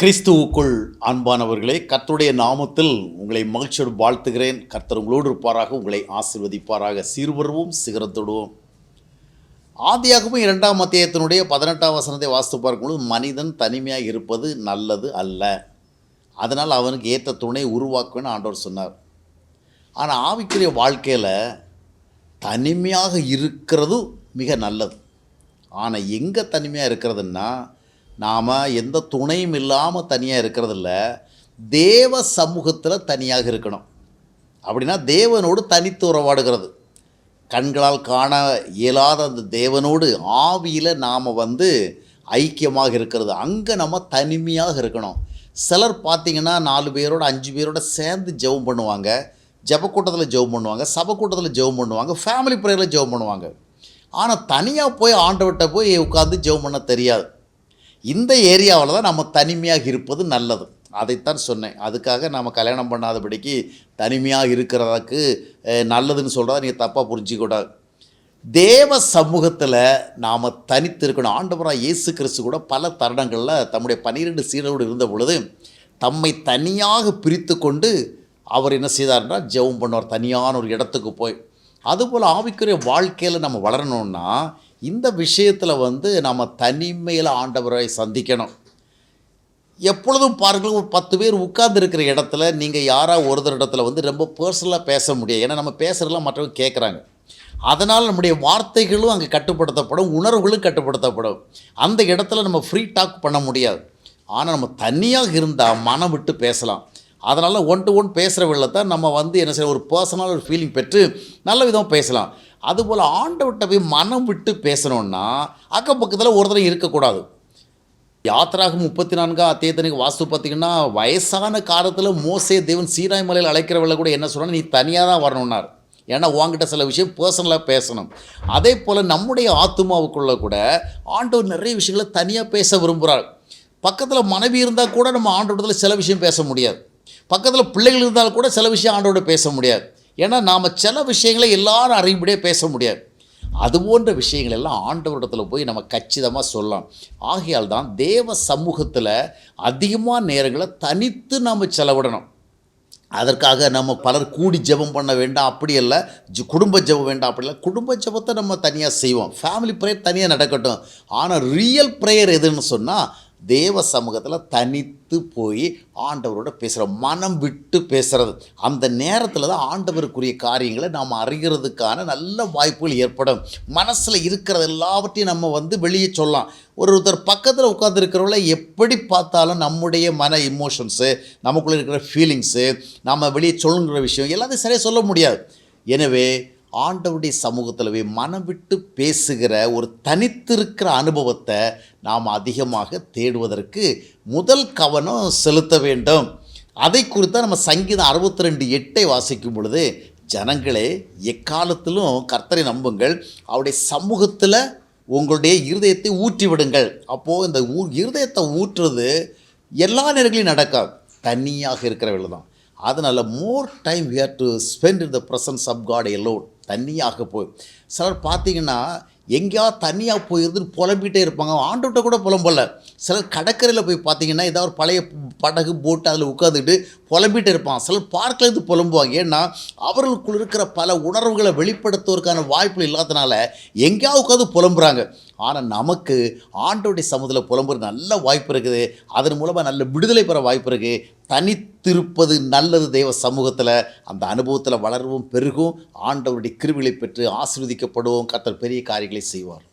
கிறிஸ்துவுக்குள் அன்பானவர்களே கர்த்தருடைய நாமத்தில் உங்களை மகிழ்ச்சியோடு வாழ்த்துகிறேன். கர்த்தர் உங்களோடு இருப்பாராக உங்களை ஆசிர்வதிப்பாராக. சீர்வருவோம் சிகரத்தொடுவோம். ஆதியாகவும் இரண்டாம் அத்தியாயத்தினுடைய பதினெட்டாம் வசனத்தை வாசித்து பார்க்கும்போது மனிதன் தனிமையாக இருப்பது நல்லது அல்ல. அதனால் அவனுக்கு ஏற்ற துணை உருவாக்குவேன்னு ஆண்டவர் சொன்னார். ஆனால் ஆவிக்குரிய வாழ்க்கையில் தனிமையாக இருக்கிறது மிக நல்லது. ஆனால் எங்கே தனிமையாக இருக்கிறதுன்னா நாம் எந்த துணையும் இல்லாமல் தனியாக இருக்கிறதில்ல தேவ சமூகத்தில் தனியாக இருக்கணும். அப்படின்னா தேவனோடு தனித்து உறவாடுகிறது. கண்களால் காண இயலாத அந்த தேவனோடு ஆவியில் நாம் வந்து ஐக்கியமாக இருக்கிறது. அங்கே நம்ம தனிமையாக இருக்கணும். சிலர் பார்த்திங்கன்னா நாலு பேரோட அஞ்சு பேரோட சேர்ந்து ஜெபம் பண்ணுவாங்க. ஜபக்கூட்டத்தில் ஜெபம் பண்ணுவாங்க. சபக்கூட்டத்தில் ஜெபம் பண்ணுவாங்க. ஃபேமிலி ப்ரேயரில் ஜெபம் பண்ணுவாங்க. ஆனால் தனியாக போய் ஆண்டவர்கிட்ட போய் உட்காந்து ஜெபம் பண்ண தெரியாது. இந்த ஏரியாவில் தான் நம்ம தனிமையாக இருப்பது நல்லது. அதைத்தான் சொன்னேன். அதுக்காக நம்ம கல்யாணம் பண்ணாதபடிக்கு தனிமையாக இருக்கிறதுக்கு நல்லதுன்னு சொல்கிறத நீங்கள் தப்பாக புரிஞ்சிக்கூடாது தேவ சமூகத்தில் நாம் தனித்து இருக்கணும் ஆண்டவராக இயேசு கிறிஸ்து கூட பல தருணங்களில் தம்முடைய பன்னிரெண்டு சீடரோடு இருந்த பொழுது தம்மை தனியாக பிரித்து கொண்டு அவர் என்ன செய்தார்னா ஜெபம் பண்ணுவார். தனியான ஒரு இடத்துக்கு போய். அதுபோல் ஆவிக்குரிய வாழ்க்கையில் நம்ம வளரணும்னா இந்த விஷயத்தில் வந்து நம்ம தனிமையில் ஆண்டவரை சந்திக்கணும். எப்பொழுதும் பாருங்கள் ஒரு பத்து பேர் உட்கார்ந்துருக்கிற இடத்துல நீங்கள் யாராக ஒருத்தர் இடத்துல வந்து ரொம்ப பர்சனலாக பேச முடியாது. ஏன்னா நம்ம பேசுகிறதெல்லாம் மற்றவங்க கேட்குறாங்க அதனால் நம்முடைய வார்த்தைகளும் அங்கே கட்டுப்படுத்தப்படும் உணர்வுகளும் கட்டுப்படுத்தப்படும். அந்த இடத்துல நம்ம ஃப்ரீ டாக் பண்ண முடியாது. ஆனால் நம்ம தனியாக இருந்தால் மனம் விட்டு பேசலாம். அதனால் ஒன் டு ஒன் பேசுகிற தான் நம்ம வந்து என்ன செய்ய ஒரு பர்சனல் ஒரு ஃபீலிங் பெற்று நல்ல விதமாக பேசலாம். அதுபோல் ஆண்டவர்கிட்ட போய் மனம் விட்டு பேசணுன்னா அக்கம் பக்கத்தில் ஒருத்தரும் இருக்கக்கூடாது. யாத்திராக முப்பத்தி நான்காம் அத்தியத்தனுக்கு வாஸ்து பார்த்தீங்கன்னா வயசான காலத்தில் மோசே தேவன் சீராய் மலையில் அழைக்கிறவள கூட என்ன சொல்கிறாங்க நீ தனியாக தான் வரணும்னார். ஏன்னா உங்ககிட்ட சில விஷயம் பர்சனலாக பேசணும். அதே போல் நம்முடைய ஆத்மாவுக்குள்ள கூட ஆண்டவர் நிறைய விஷயங்களை தனியாக பேச விரும்புகிறார் பக்கத்தில் மனைவி இருந்தால் கூட நம்ம ஆண்டோடத்தில் சில விஷயம் பேச முடியாது. பக்கத்தில் பிள்ளைகள் இருந்தால் கூட சில விஷயம் ஆண்டோட பேச முடியாது. ஏன்னா நாம் சில விஷயங்களை எல்லாரும் அறியும்படியே பேச முடியாது. அது போன்ற விஷயங்கள் எல்லாம் ஆண்டவரிடத்தில் போய் நம்ம கச்சிதமாக சொல்லலாம். ஆகையால் தான் தேவ சமூகத்தில் அதிகமாக நேரங்களை தனித்து நாம் செலவிடணும். அதற்காக நம்ம பலர் கூடி ஜெபம் பண்ண வேண்டாம் அப்படி இல்லை ஜி குடும்ப ஜெபம் வேண்டாம் அப்படி இல்லை குடும்ப ஜெபத்தை நம்ம தனியாக செய்வோம். ஃபேமிலி ப்ரேயர் தனியாக நடக்கட்டும். ஆனால் ரியல் ப்ரேயர் எதுன்னு சொன்னால் தேவ சமூகத்தில் தனித்து போய் ஆண்டவரோட பேசுகிற மனம் விட்டு பேசுகிறது அந்த நேரத்தில் தான் ஆண்டவருக்குரிய காரியங்களை நாம் அறிகிறதுக்கான நல்ல வாய்ப்புகள் ஏற்படும். மனசில் இருக்கிறது எல்லாவற்றையும் நம்ம வந்து வெளியே சொல்லலாம். ஒரு ஒருத்தர் பக்கத்தில் உட்காந்துருக்கிறவங்கள எப்படி பார்த்தாலும் நம்முடைய மன இமோஷன்ஸு நமக்குள்ளே இருக்கிற ஃபீலிங்ஸு நம்ம வெளியே சொல்லுங்கிற விஷயம் எல்லாத்தையும் சரியாக சொல்ல முடியாது. எனவே ஆண்டவருடைய சமூகத்தில் போய் மனம் விட்டு பேசுகிற ஒரு தனித்திருக்கிற அனுபவத்தை நாம் அதிகமாக தேடுவதற்கு முதல் கவனம் செலுத்த வேண்டும். அதை குறித்து நம்ம சங்கீதம் அறுபத்தி ரெண்டு எட்டை வாசிக்கும் பொழுது ஜனங்களே எக்காலத்திலும் கர்த்தரை நம்புங்கள். அவருடைய சமூகத்தில் உங்களுடைய இருதயத்தை ஊற்றி விடுங்கள் அப்போது இந்த ஊ இருதயத்தை ஊற்றுறது எல்லா நேரங்களையும் நடக்காது. தனியாக இருக்கிறவர்கள் தான். அதனால் more time we here to spend in the presence of God alone தண்ணியாக போய். சிலர் பார்த்தீங்கன்னா எங்கேயாவது தனியாக போயிருந்துன்னு புலம்பிகிட்டே இருப்பாங்க. ஆண்டுகிட்ட கூட புலம்பல. சிலர் கடற்கரையில் போய் பார்த்தீங்கன்னா ஏதாவது ஒரு பழைய படகு போட்டு அதில் உட்காந்துட்டு புலம்பிகிட்டே இருப்பான் சிலர் பார்க்கில் இருந்து புலம்புவாங்க. ஏன்னா அவர்களுக்குள் இருக்கிற பல உணர்வுகளை வெளிப்படுத்துவதற்கான வாய்ப்பு இல்லாதனால எங்கேயாவது உட்காந்து புலம்புறாங்க. ஆனால் நமக்கு ஆண்டோடைய சமூகத்தில் புலம்புற நல்ல வாய்ப்பு இருக்குது. அதன் மூலமாக நல்ல விடுதலை பெற வாய்ப்பு இருக்குது தனித்திருப்பது நல்லது தெய்வ சமூகத்தில். அந்த அனுபவத்தில் வளரவும் பெருகும். ஆண்டவருடைய கிருவிகளை பெற்று ஆசிர்வதிக்கப்படுவோம். கத்தர் பெரிய காரியங்களை செய்வார்.